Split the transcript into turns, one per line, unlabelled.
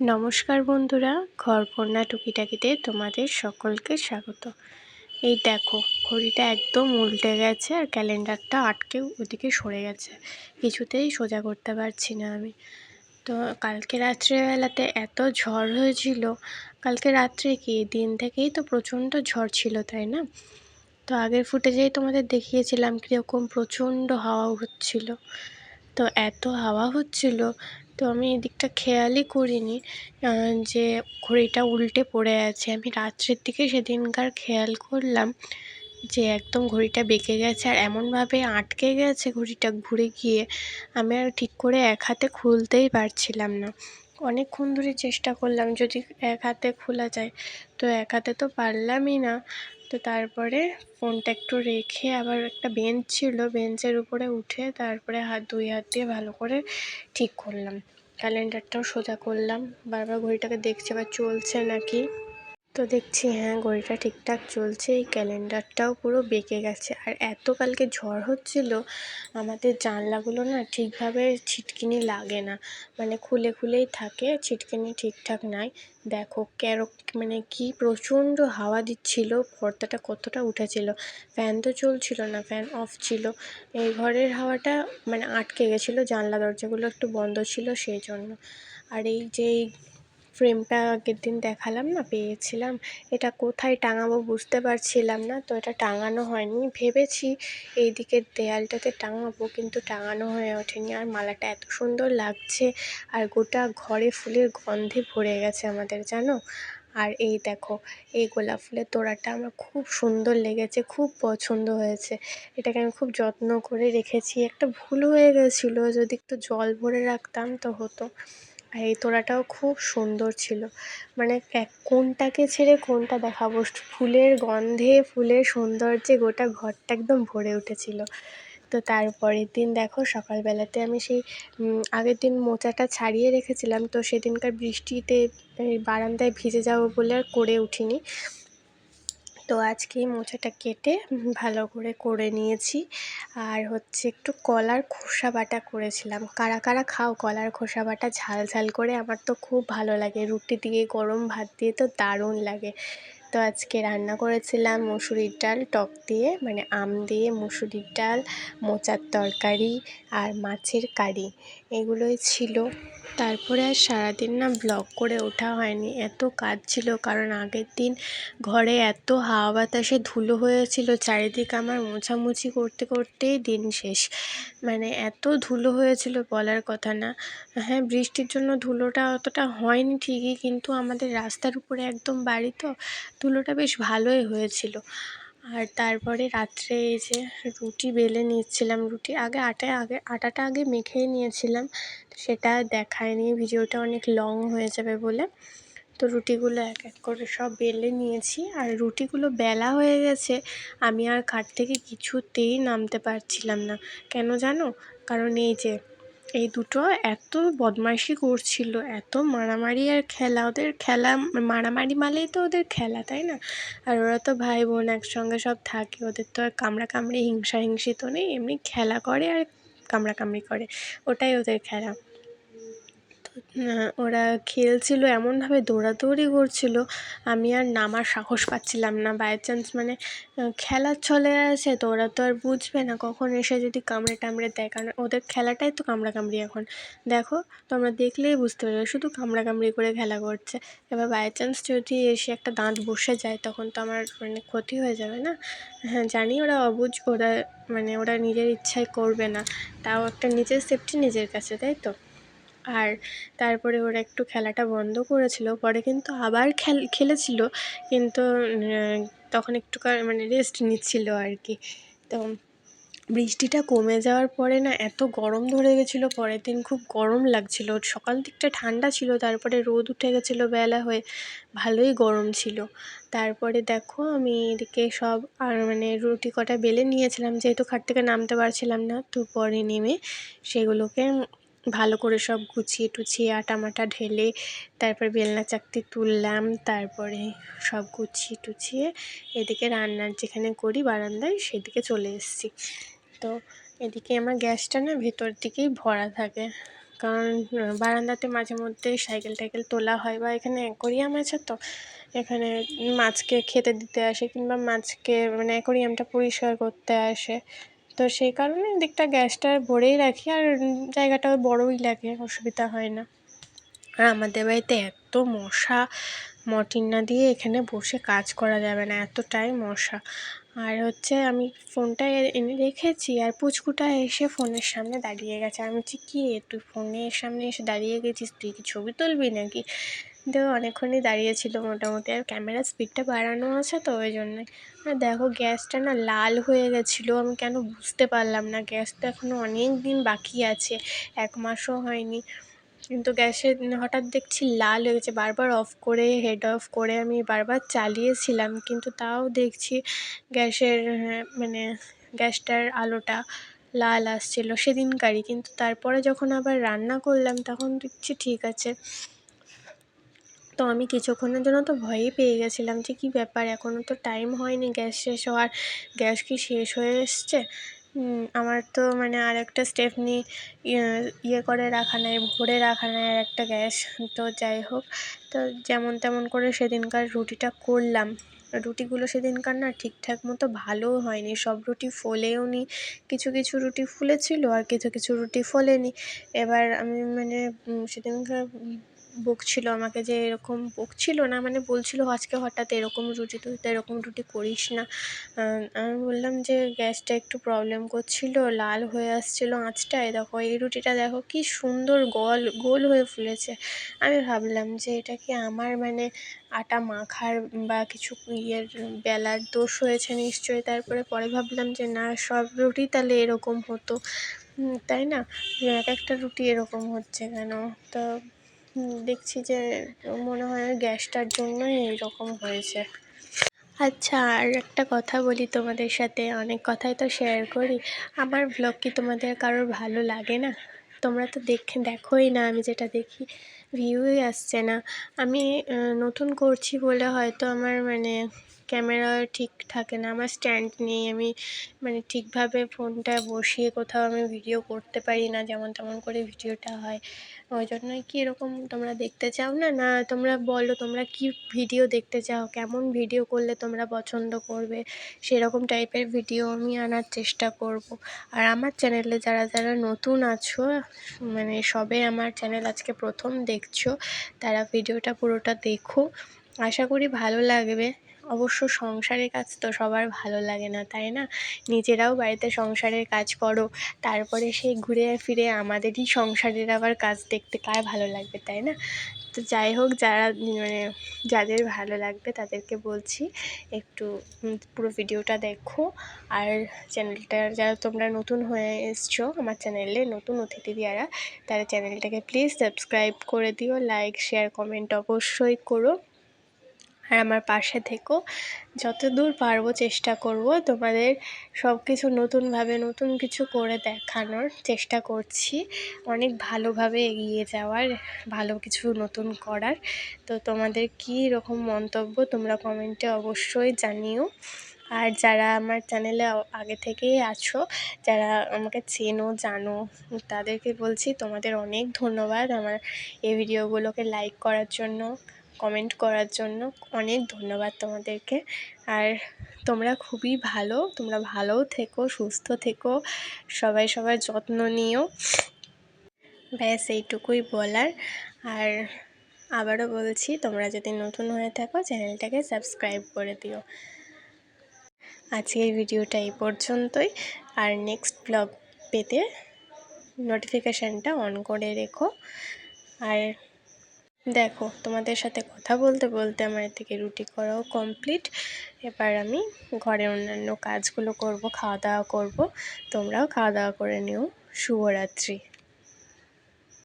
নমস্কার বন্ধুরা, ঘরকন্যা টুকিটাকিতে তোমাদের সকলকে স্বাগত। এই দেখো, ঘড়িটা একদম উল্টে গেছে আর ক্যালেন্ডারটা আটকে ওদিকে সরে গেছে। কিছুতেই সোজা করতে পারছি না আমি। তো কালকে রাত্রেবেলাতে এত ঝড় হয়েছিল, কালকে রাত্রে কি? দিন থেকেই তো প্রচণ্ড ঝড় ছিল, তাই না? তো আগের ফুটেজেই তোমাদের দেখিয়েছিলাম কীরকম প্রচণ্ড হাওয়া হচ্ছিল। তো এত হাওয়া হচ্ছিল তো আমি এদিকটা খেয়ালই করিনি যে ঘড়িটা উল্টে পড়ে আছে। আমি রাত্রের দিকে সেদিনকার খেয়াল করলাম যে একদম ঘড়িটা বেঁকে গেছে আর এমনভাবে আটকে গেছে ঘড়িটা ঘুরে গিয়ে, আমি আর ঠিক করে এক হাতে খুলতেই পারছিলাম না। অনেকক্ষণ ধরে চেষ্টা করলাম যদি এক হাতে খোলা যায়, তো এক হাতে তো পারলামই না। তো তারপরে ফোনটা একটু রেখে আবার একটা বেঞ্চ ছিল, বেঞ্চের উপরে উঠে তারপরে হাত, দুই হাত দিয়ে ভালো করে ঠিক করলাম। ক্যালেন্ডারটাও সোজা করলাম। বারবার ঘড়িটাকে দেখছি আবার চলছে নাকি? তো দেখছি হ্যাঁ ঘড়িটা ঠিকঠাক চলছে, এই ক্যালেন্ডারটাও পুরো বেঁকে গেছে। আর এত কালকে ঝড় হচ্ছিল, আমাদের জানলাগুলো না ঠিকভাবে ছিটকিনি লাগে না। মানে খুলে খুলেই থাকে, ছিটকিনি ঠিকঠাক নাই। দেখো কেন মানে কি প্রচণ্ড হাওয়া দিচ্ছিল, পর্দাটা কতটা উঠেছিল। ফ্যান তো চলছিল না, ফ্যান অফ ছিল। এই ঘরের হাওয়াটা মানে আটকে গেছিল, জানলা দরজাগুলো একটু বন্ধ ছিল সেই জন্য। আর এই যে ফ্রেমটা আগের দিন দেখালাম না, পেয়েছিলাম। এটা কোথায় টাঙাবো বুঝতে পারছিলাম না, তো এটা টাঙানো হয়নি। ভেবেছি এই দিকের দেয়ালটাতে টাঙাবো, কিন্তু টাঙানো হয়ে ওঠেনি। আর মালাটা এত সুন্দর লাগছে, আর গোটা ঘরে ফুলের গন্ধে ভরে গেছে আমাদের, জানো? আর এই দেখো, এই গোলাপ ফুলের তোড়াটা আমার খুব সুন্দর লেগেছে, খুব পছন্দ হয়েছে। এটাকে আমি খুব যত্ন করে রেখেছি। একটা ভুল হয়ে গেছিল, যদি একটু জল ভরে রাখতাম তো হতো। আর এই তোড়াটাও খুব সুন্দর ছিল। মানে এক কোনটাকে ছেড়ে কোনটা দেখাবো? ফুলের গন্ধে, ফুলের সৌন্দর্যে গোটা ঘরটা একদম ভরে উঠেছিল। তো তারপরের দিন দেখো সকালবেলাতে আমি সেই আগের দিন মোচাটা ছাড়িয়ে রেখেছিলাম। তো সেদিনকার বৃষ্টিতে বারান্দায় ভিজে যাব বলে আর করে উঠিনি। তো আজকে মোচাটা কেটে ভালো করে করে নিয়েছি। আর হচ্ছে একটু কলার খোসা বাটা করেছিলাম। কারা কারা খাও কলার খোসা বাটা ঝাল ঝাল করে, আমার তো খুব ভালো লাগে। রুটি দিয়ে গরম ভাত দিয়ে তো দারুণ লাগে। তো আজকে রান্না করেছিলাম মুসুরির ডাল, টক দিয়ে মানে আম দিয়ে, মুসুরির ডাল, মোচার তরকারি আর মাছের কারি। এগুলোই ছিল। তারপরে আর সারাদিন না ব্লগ করে ওঠা হয়নি। এত কাজ ছিল, কারণ আগের দিন ঘরে এত হাওয়া বাতাসে ধুলো হয়েছিল, চারিদিক আমার মোছামুছি করতে করতেই দিন শেষ। মানে এত ধুলো হয়েছিল বলার কথা না। হ্যাঁ বৃষ্টির জন্য ধুলোটা অতটা হয়নি ঠিকই, কিন্তু আমাদের রাস্তার উপরে একদম বাড়ি তো ধুলোটা বেশ ভালোই হয়েছিল। আর তারপরে রাত্রে এই যে রুটি বেলে নিচ্ছিলাম রুটি আগে আটা আগে, আটাটা আগে মেখেই নিয়েছিলাম, সেটা দেখায়নি ভিডিওটা অনেক লং হয়ে যাবে বলে। তো রুটিগুলো এক এক করে সব বেলে নিয়েছি, আর রুটিগুলো বেলা হয়ে গেছে, আমি আর খাট থেকে কিছুতেই নামতে পারছিলাম না। কেন জানো? কারণ এই যে এই দুটো এত বদমাইশি করছিল, এত মারামারি আর খেলা। ওদের খেলা, মারামারি মানেই তো ওদের খেলা, তাই না? আর ওরা তো ভাই বোন একসঙ্গে সব থাকে, ওদের তো আর কামড়াকামড়ি হিংসা হিংসি তো নেই, এমনি খেলা করে আর কামড়াকামড়ি করে, ওটাই ওদের খেলা। ওরা খেলছিল, এমনভাবে দৌড়াদৌড়ি করছিল, আমি আর নামার সাহস পাচ্ছিলাম না। বাই চান্স মানে খেলার ছলে আছে তো ওরা তো আর বুঝবে না, কখন এসে যদি কামড়ে টামড়ে দেয়, কারণ ওদের খেলাটাই তো কামড়াকামড়ি এখন। দেখো, তোমরা দেখলেই বুঝতে পারবে, শুধু কামড়াকামড়ি করে খেলা করছে। এবার বাই চান্স যদি এসে একটা দাঁত বসে যায়, তখন তো আমার মানে ক্ষতি হয়ে যাবে না? হ্যাঁ জানি ওরা অবুঝ, ওরা মানে ওরা নিজের ইচ্ছায় করবে না। তাও একটা নিজের সেফটি নিজের কাছে, তাই তো? আর তারপরে ওরা একটু খেলাটা বন্ধ করেছিল। পরে কিন্তু আবার খেল, খেলেছিল। কিন্তু তখন একটু মানে রেস্ট নিচ্ছিল আর কি। তো বৃষ্টিটা কমে যাওয়ার পরে না এত গরম ধরে গেছিল। পরের দিন খুব গরম লাগছিল। সকাল দিকটা ঠান্ডা ছিল। তারপরে রোদ উঠে গেছিল বেলা হয়ে। ভালোই গরম ছিল। তারপরে দেখো আমি এদিকে সব, আর মানে রুটি কটা বেলে নিয়েছিলাম। যেহেতু খাট থেকে নামতে পারছিলাম না, তো পরে নেমে সেগুলোকে ভালো করে সব গুছিয়ে টুছিয়ে আটা মাটা ঢেলে তারপর বেলনা চাকতি তুললাম, তারপরে সব গুছিয়ে টুছিয়ে এদিকে রান্নার যেখানে করি বারান্দায় সেদিকে চলে এসেছি। তো এদিকে আমার গ্যাসটা না ভেতর দিকেই ভরা থাকে। কারণ বারান্দাতে মাঝে মধ্যে সাইকেল টাইকেল তোলা হয় বা এখানে অ্যাকোরিয়াম আছে তো, এখানে মাছকে খেতে দিতে আসে কিংবা মাছকে মানে অ্যাকোরিয়ামটা পরিষ্কার করতে আসে। তো সেই কারণে দিকটা গ্যাসটা ভরেই রাখি আর জায়গাটাও বড়োই লাগে, অসুবিধা হয় না। আর আমাদের বাড়িতে এত মশা মর্টিন না দিয়ে এখানে বসে কাজ করা যাবে না, এতটাই মশা। আর হচ্ছে আমি ফোনটা এনে রেখেছি আর পুচকুটা এসে ফোনের সামনে দাঁড়িয়ে গেছে। আমি বলছি, কী রে, তুই ফোনের সামনে এসে দাঁড়িয়ে গেছিস? তুই কি ছবি তুলবি নাকি? তো অনেকক্ষণই দাঁড়িয়েছিল মোটামুটি আর ক্যামেরার স্পিডটা বাড়ানো আছে তো ওই জন্যই আর দেখো গ্যাসটা না লাল হয়ে গেছিল, আমি কেন বুঝতে পারলাম না। গ্যাস তো এখনও অনেক দিন বাকি আছে, এক মাসও হয়নি। কিন্তু গ্যাসের হঠাৎ দেখছি লাল হয়ে গেছে, বারবার অফ করে, হেড অফ করে আমি বারবার চালিয়েছিলাম, কিন্তু তাও দেখছি গ্যাসের মানে গ্যাসটার আলোটা লাল আসছিল সেদিনকারই। কিন্তু তারপরে যখন আবার রান্না করলাম, তখন দেখছি ঠিক আছে। তো আমি কিছুক্ষণের জন্য তো ভয়ই পেয়ে গেছিলাম যে কী ব্যাপার এখনও তো টাইম হয়নি, গ্যাস শেষ হওয়ার, গ্যাস কি শেষ হয়ে এসছে? আমার তো মানে আর একটা স্টেপনি ইয়ে ইয়ে করে রাখা নেই, ভরে রাখা নেই আর একটা গ্যাস। তো যাই হোক, তো যেমন তেমন করে সেদিনকার রুটিটা করলাম। রুটিগুলো সেদিনকার না ঠিকঠাক মতো ভালোও হয়নি, সব রুটি ফোলেও নি, কিছু কিছু রুটি ফুলেছিল আর কিছু কিছু রুটি ফোলেনি। এবার আমি মানে সেদিনকার বকছিল আমাকে যে এরকম বকছিল না মানে বলছিল আজকে হঠাৎ এরকম রুটি তুই তো এরকম রুটি করিস না। আমি বললাম যে গ্যাসটা একটু প্রবলেম করছিল, লাল হয়ে আসছিল আঁচটায়। দেখো, এই রুটিটা দেখো কি সুন্দর গল, গোল হয়ে ফুলেছে। আমি ভাবলাম যে এটা কি আমার মানে আটা মাখার বা কিছু ইয়ের বেলার দোষ হয়েছে নিশ্চয়ই। তারপরে পরে ভাবলাম যে না, সব রুটি তাহলে এরকম হতো। তাই না? এক একটা রুটি এরকম হচ্ছে কেন? তো দেখছি যে মনে হয় গ্যাসটার জন্যই এইরকম হয়েছে। আচ্ছা আর একটা কথা বলি তোমাদের সাথে। অনেক কথাই তো শেয়ার করি। আমার ভ্লগ কি তোমাদের কারোর ভালো লাগে না? তোমরা তো দেখে দেখোই না, আমি যেটা দেখি ভিউই আসছে না। আমি নতুন করছি বলে হয়তো আমার মানে ক্যামেরা ঠিক থাকে না, আমার স্ট্যান্ড নেই, আমি মানে ঠিকভাবে ফোনটা বসিয়ে কোথাও আমি ভিডিও করতে পারি না, যেমন তেমন করে ভিডিওটা হয়। ওই জন্যই কি এরকম তোমরা দেখতে চাও না? না, তোমরা বলো, তোমরা কি ভিডিও দেখতে চাও? কেমন ভিডিও করলে তোমরা পছন্দ করবে? সেরকম টাইপের ভিডিও আমি আনার চেষ্টা করব। আর আমার চ্যানেলে যারা যারা নতুন আছো মানে সবে আমার চ্যানেল আজকে প্রথম দেখছ, তারা ভিডিওটা পুরোটা দেখো। আশা করি ভালো লাগবে। অবশ্য সংসারের কাজ তো সবার ভালো লাগে না, তাই না? নিজেরাও বাড়িতে সংসারের কাজ করো, তারপরে সেই ঘুরে ফিরে আমাদেরই সংসারের আবার কাজ দেখতে কার ভালো লাগবে, তাই না? তো যাই হোক, যারা মানে যাদের ভালো লাগবে তাদেরকে বলছি একটু পুরো ভিডিওটা দেখো। আর চ্যানেলটার যারা তোমরা নতুন হয়ে এসছো আমার চ্যানেলে, নতুন অতিথি যারা, তারা চ্যানেলটাকে প্লিজ সাবস্ক্রাইব করে দিও, লাইক, শেয়ার, কমেন্ট অবশ্যই করো। আর আমার পাশে থেকো। যত দূর পারব চেষ্টা করব তোমাদের সব কিছু নতুনভাবে নতুন কিছু করে দেখানোর চেষ্টা করছি। অনেক ভালোভাবে এগিয়ে যাওয়ার, ভালো কিছু নতুন করার। তো তোমাদের কী রকম মন্তব্য তোমরা কমেন্টে অবশ্যই জানিও। আর যারা আমার চ্যানেলে আগে থেকেই আছো, যারা আমাকে চেনো, জানো, তাদেরকে বলছি তোমাদের অনেক ধন্যবাদ আমার এই ভিডিওগুলোকে লাইক করার জন্য। কমেন্ট করার জন্য অনেক ধন্যবাদ তোমাদেরকে। আর তোমরা খুবই ভালো, তোমরা ভালোও থেকো, সুস্থ থেকো, সবাই সবার যত্ন নিও। ব্যাস, এইটুকুই বলার। আর আবারও বলছি, তোমরা যদি নতুন হয়ে থাকো, চ্যানেলটাকে সাবস্ক্রাইব করে দিও। আজকের ভিডিওটা এই পর্যন্তই। আর নেক্সট ব্লগ পেতে নোটিফিকেশানটা অন করে রেখো। আর দেখো, তোমাদের সাথে কথা বলতে বলতে আমার থেকে রুটি করাও কমপ্লিট এবার আমি ঘরে অন্যান্য কাজগুলো করব, খাওয়া দাওয়া করব। তোমরাও খাওয়া দাওয়া করে নিও। শুভরাত্রি।